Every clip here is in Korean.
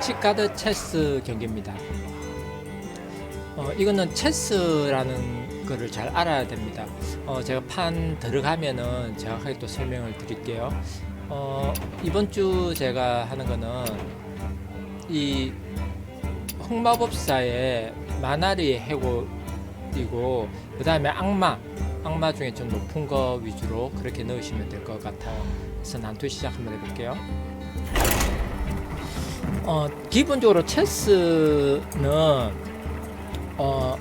상식 가드 체스 경기입니다. 어, 이거는 체스라는 거를 잘 알아야 됩니다. 어, 제가 판 들어가면은 정확하게 또 설명을 드릴게요. 어, 이번 주 제가 하는 거는 이 흑마법사의 마나리 해골이고 그 다음에 악마 악마 중에 좀 높은 거 위주로 그렇게 넣으시면 될 것 같아요. 그래서 난투 시작 한번 해볼게요. 어, 기본적으로 체스는 어,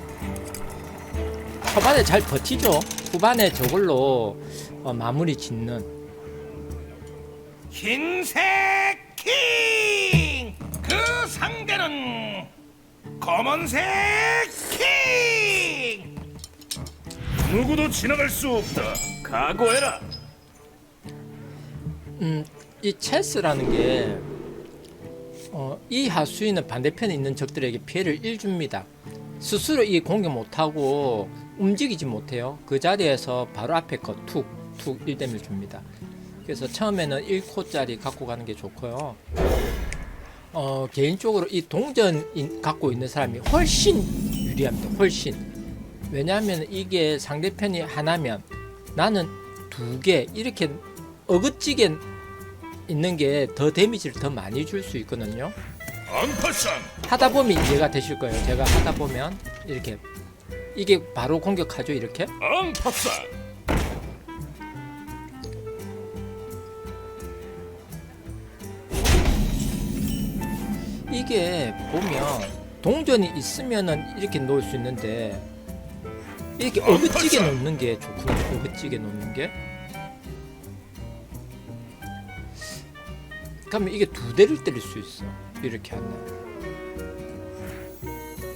초반에 잘 버티죠. 후반에 저걸로 어, 마무리 짓는 흰색 킹! 그 상대는 검은색 킹! 누구도 지나갈 수 없다. 각오해라. 음, 이 체스라는 게 어, 이 하수인은 반대편에 있는 적들에게 피해를 1줍니다. 스스로 이 공격 못하고 움직이지 못해요. 그 자리에서 바로 앞에 거 툭, 툭 1데미를 줍니다. 그래서 처음에는 1코짜리 갖고 가는 게 좋고요. 어, 개인적으로 이 동전 갖고 있는 사람이 훨씬 유리합니다. 훨씬. 왜냐하면 이게 상대편이 하나면 나는 두 개 이렇게 어긋지게 있는 게 더 데미지를 더 많이 줄 수 있거든요. 하다 보면 이해가 되실 거예요. 제가 하다 보면 이렇게 이게 바로 공격하죠. 이렇게 이게 보면 동전이 있으면은 이렇게 놓을 수 있는데 이렇게 어긋지게 놓는 게 좋거든요. 어긋지게 놓는 게. 그러면 이게 두 대를 때릴 수 있어. 이렇게 하면.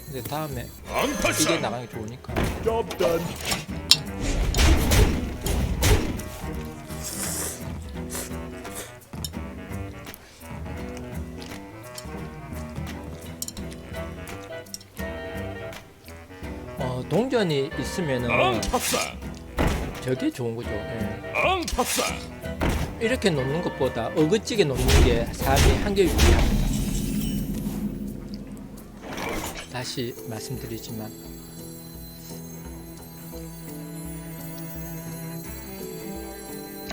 근데 다음에 이게 나가는 게 좋으니까. 어, 동전이 있으면은 저게 좋은 거죠. 예. 안파상 이렇게 놓는 것보다 어긋지게 놓는 게 사람이 한결 유리합니다. 다시 말씀드리지만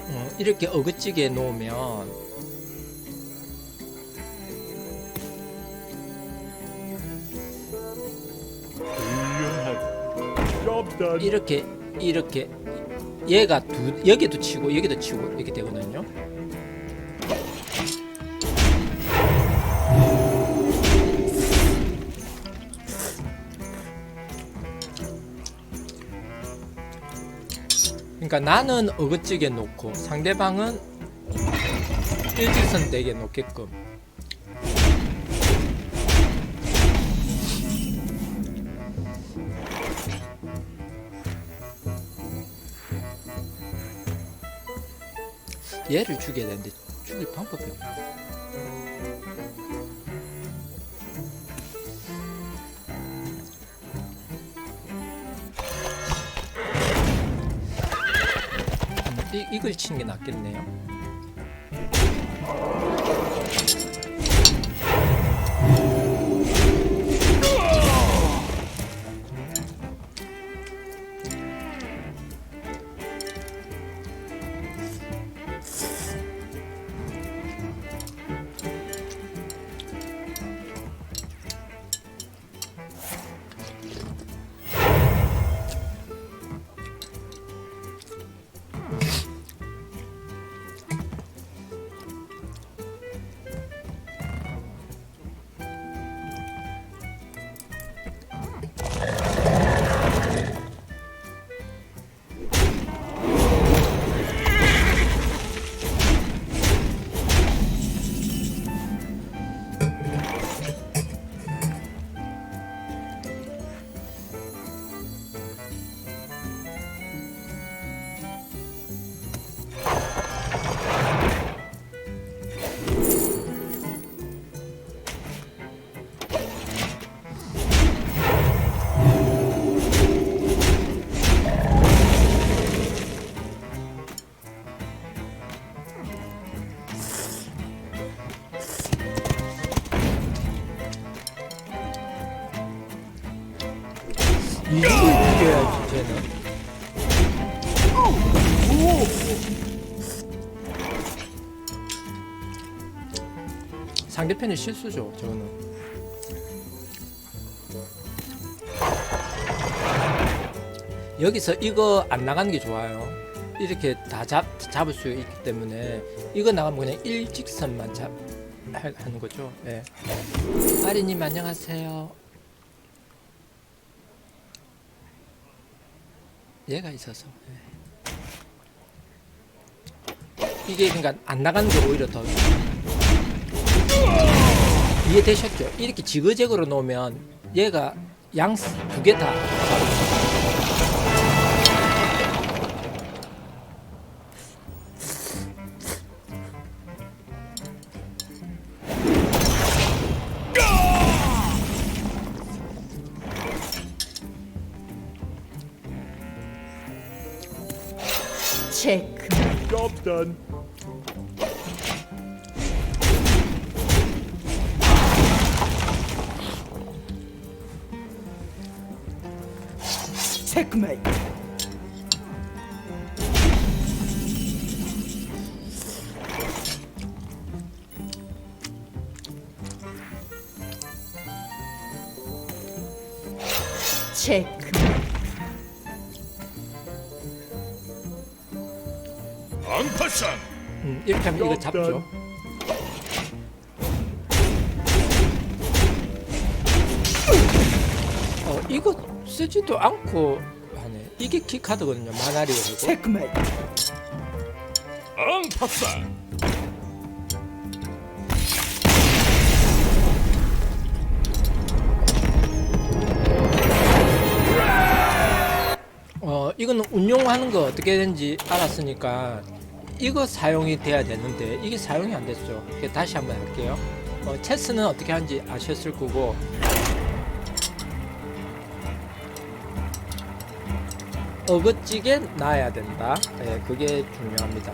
음, 이렇게 어긋지게 놓으면. 이렇게 이렇게 얘가 두 여기도 치고 여기도 치고 이렇게 되거든요. 그러니까 나는 어긋지게 놓고 상대방은 일직선 되게 놓게끔 얘를 죽여야 되는데 죽일 방법이 이, 이걸 치는 게 낫겠네요. 상대편의 실수죠, 저거는. 여기서 이거 안 나가는 게 좋아요. 이렇게 다 잡, 잡을 수 있기 때문에 이거 나가면 그냥 일직선만 잡 하- 하는 거죠. 예. 아리님 안녕하세요. 얘가 있어서. 예. 이게 그러니까 안 나가는 게 오히려 더 이해되셨죠? 이렇게 지그재그로 놓으면 얘가 양 두 개 다. 체크. Job 체크메이트. 체크. Unpasan. 음, 이렇게 하면 이거 잡죠. 이거 쓰지도 않고 하네. 이게 키카드거든요. 마나리오고. 체크메이트. Unpasan. 어, 이거는 운용하는 거 어떻게 되는지 알았으니까 이거 사용이 돼야 되는데 이게 사용이 안 됐죠. 그래서 다시 한번 할게요. 어, 체스는 어떻게 하는지 아셨을 거고 어긋지게 놔야 된다. 예, 그게 중요합니다.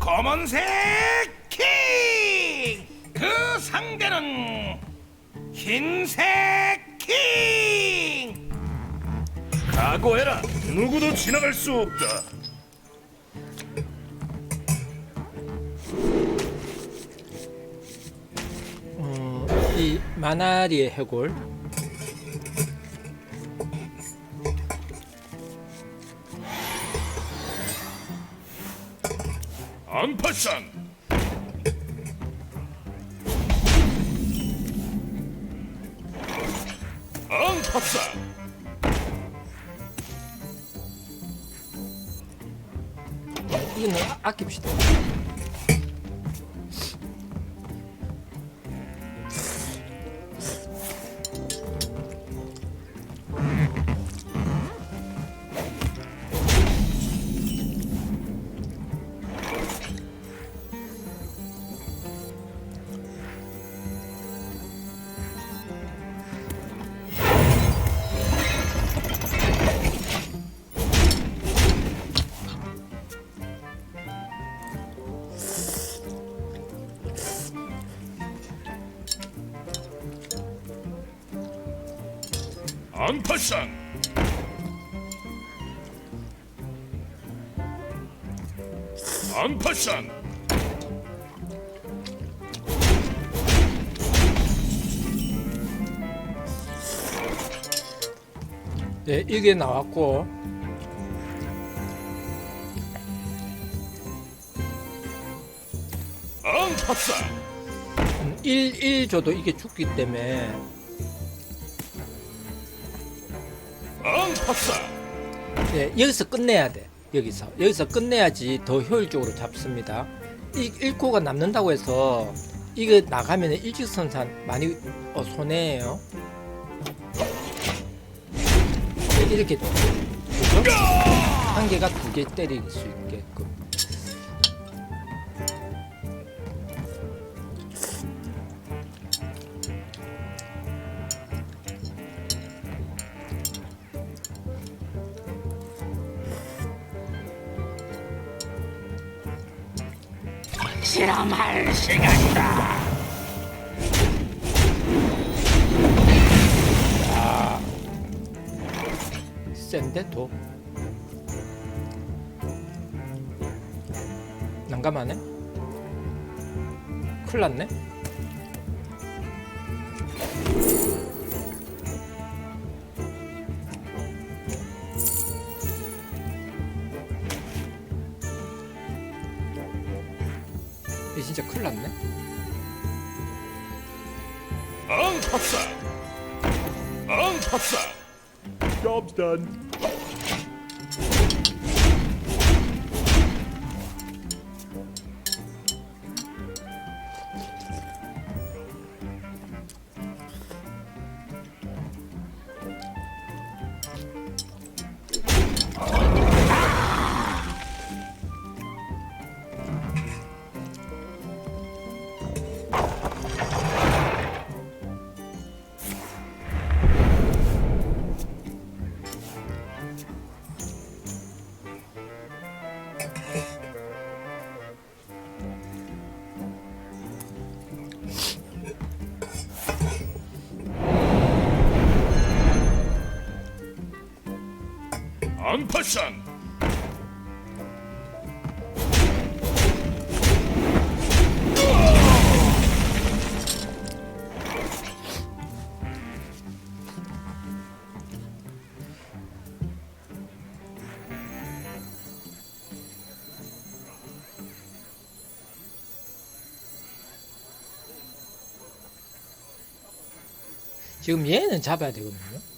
검은색 킹! 그 상대는 흰색 킹! 각오해라. 누구도 지나갈 수 없다. 마나리의 해골 Unpasan. Unpasan. 이거는 아- 아낍시다. Unpasan. Unpasan. 네, 이게 나왔고 Unpasan. 1, 1 줘도 이게 죽기 때문에 Unpasan. 네, 여기서 끝내야 돼. 여기서 여기서 끝내야지 더 효율적으로 잡습니다. 이 1코가 남는다고 해서 이거 나가면 일직선산 많이 어, 손해예요. 네, 이렇게? 한 개가 두 개 때릴 수 있게끔. 실험할 시간이다. 센데 도? 난감하네? 큰일 났네 진짜 큰일 났네. 앙파사! 앙파사! Job's done. 앙파상 지금 얘는 잡아야 되거든요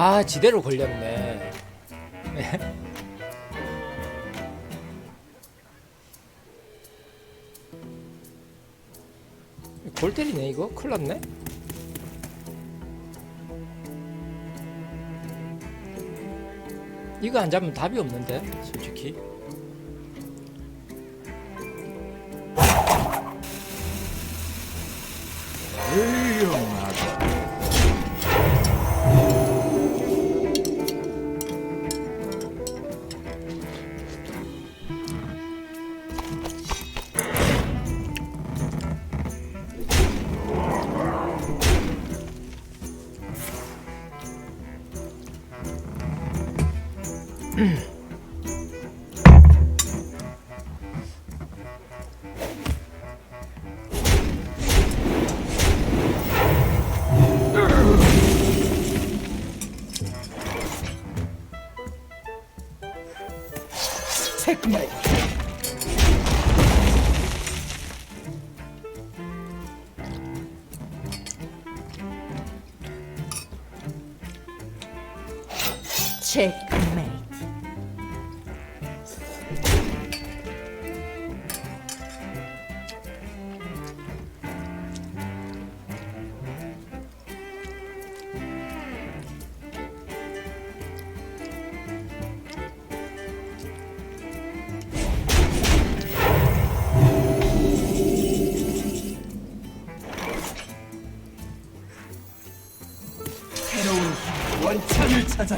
아 지대로 걸렸네. 골 때리네 이거? 큰일 났네. 이거 안 잡으면 답이 없는데 솔직히. 훌륭 체크메 원천을 찾아.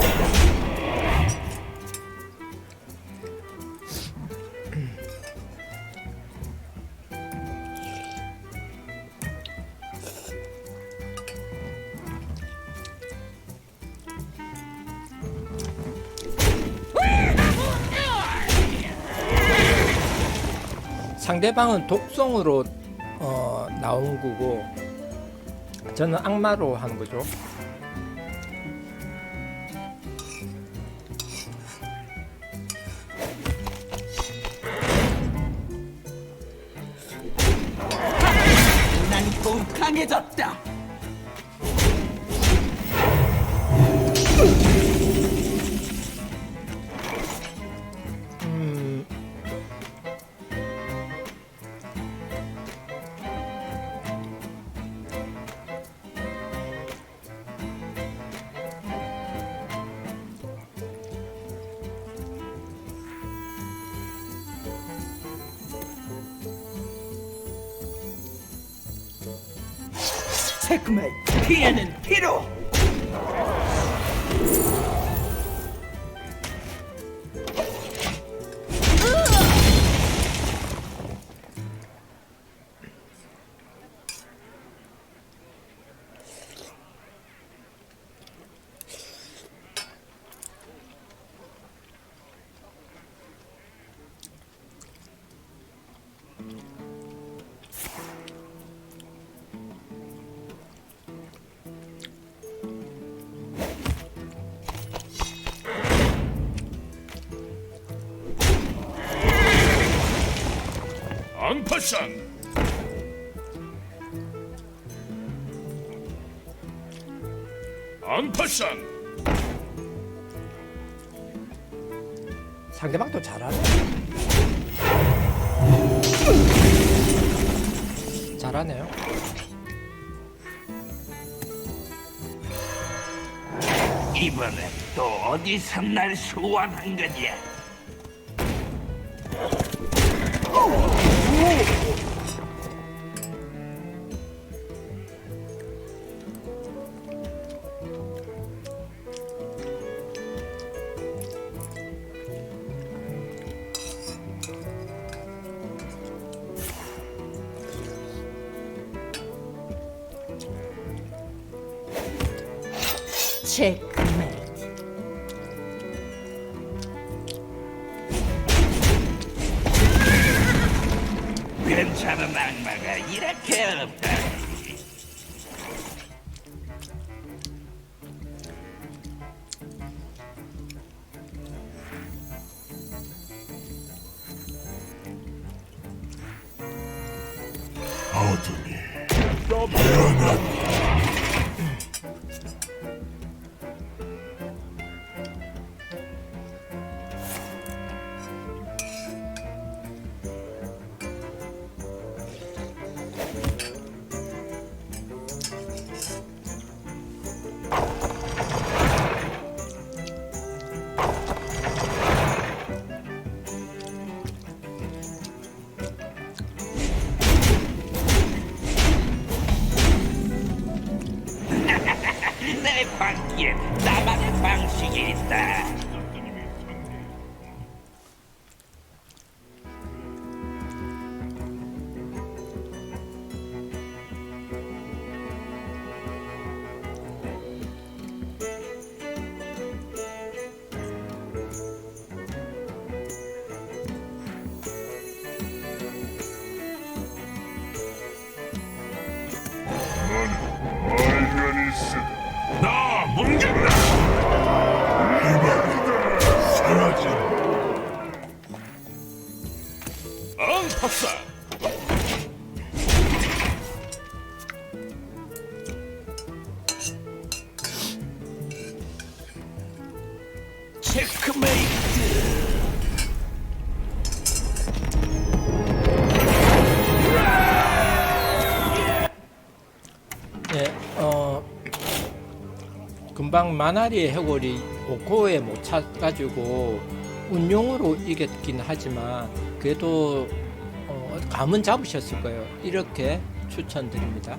상대방은 독성으로 어, 나온 거고 저는 악마로 하는 거죠. 난 더욱 강해 체크메이트. 피해는 피로. 앙파산 앙파산 상대방도 잘하네. 잘하네요. 이번엔 또 어디서 날 소환한 거냐? 체크메이트. 괜찮은 악마가 이렇게 없다. 내 광기에 나만의 방식이 있다. 앙파산 체크메이트. 예, 어, 금방 마나리의 해골이 5코어에 못 차가지고 운용으로 이겼긴 하지만 그래도 어, 감은 잡으셨을 거예요. 이렇게 추천드립니다.